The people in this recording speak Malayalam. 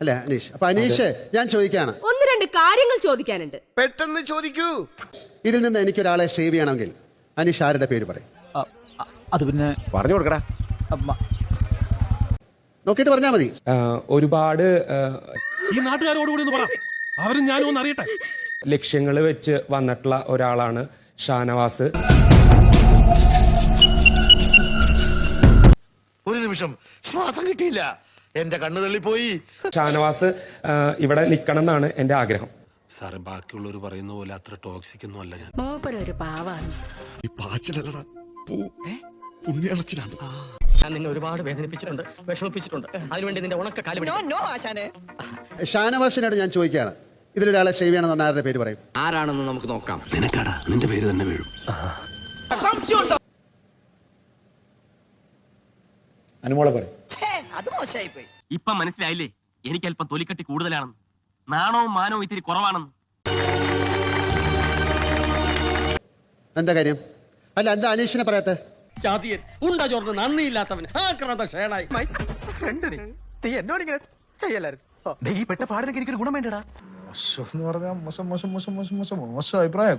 അല്ലേ അനീഷ്? അപ്പൊ അനീഷ് ഞാൻ ചോദിക്കാണ്. ഒന്ന് രണ്ട് കാര്യങ്ങൾ ചോദിക്കാനുണ്ട്. പെട്ടെന്ന് ചോദിക്കൂ. ഇതിൽ നിന്ന് എനിക്ക് ഒരാളെ സേവ് ചെയ്യണമെങ്കിൽ അനീഷ് ആരുടെ പേര് പറയും? അത് പിന്നെ പറഞ്ഞു കൊടുക്കടാ. നോക്കിയിട്ട് പറഞ്ഞാ മതി. ഒരുപാട് ഈ നാട്ടുകാരോട് കൂടി ഒന്ന് പറ. അവരും ഞാനും ഒന്ന് അറിയട്ടെ. ലക്ഷ്യങ്ങൾ വെച്ച് വന്നിട്ടുള്ള ഒരാളാണ് ഷാനവാസ്. ഒരു നിമിഷം ശ്വാസം കിട്ടിയില്ല. എന്റെ കണ്ണു തള്ളിപ്പോയി. ഷാനവാസ് ഇവിടെ നിൽക്കണം എന്നാണ് എന്റെ ആഗ്രഹം. സാറ് ബാക്കിയുള്ളവർ പറയുന്ന പോലെ അത്ര ടോക്സിക് ഒന്നും അല്ല ഞാൻ. മൂപ്പരൊരു പാവാണ്. ഞാൻ നിന്നെ ഒരുപാട് വേദനിപ്പിച്ചിട്ടുണ്ട് വിഷമിപ്പിച്ചിട്ടുണ്ട്. അതിനുവേണ്ടി നിന്റെ ഉണക്ക കാലം ഷാനവാസിനോട് ഞാൻ ചോദിക്കുകയാണ്. ഇതിലൊരാളെ ശൈവിയാണെന്ന് പറഞ്ഞാൽ ആരുടെ പേര് പറയും? ആരാണെന്ന് നമുക്ക് നോക്കാം. നിനക്കാടാ നിന്റെ പേര് തന്നെ വീഴും. അനുമോളെ പറയും. അത് മോശമായി പോയി ഇപ്പൊ മനസ്സിലായില്ലേ? എനിക്ക് അല്പം തൊലിക്കട്ടി കൂടുതലാണെന്ന്. നാണവും മാനവും ഇത്തിരി കുറവാണെന്ന്. എന്താ കാര്യം? അല്ല എന്താ അനീഷിനെ പറയാത്ത? ചാതിയൻ ഉണ്ട ചോർന്ന് നന്ദിയില്ലാത്തവന്. ആക്രാന്ത ഷേണായി നീ. എന്നോട് ഇങ്ങനെ ചെയ്യലായിരുന്നു. ഈ പെട്ട പാടിനൊക്കെ എനിക്കൊരു ഗുണം വേണ്ടടാ. മോശം എന്ന് പറഞ്ഞാൽ മോശം മോശം മോശം മോശം മോശം മോശം അഭിപ്രായം.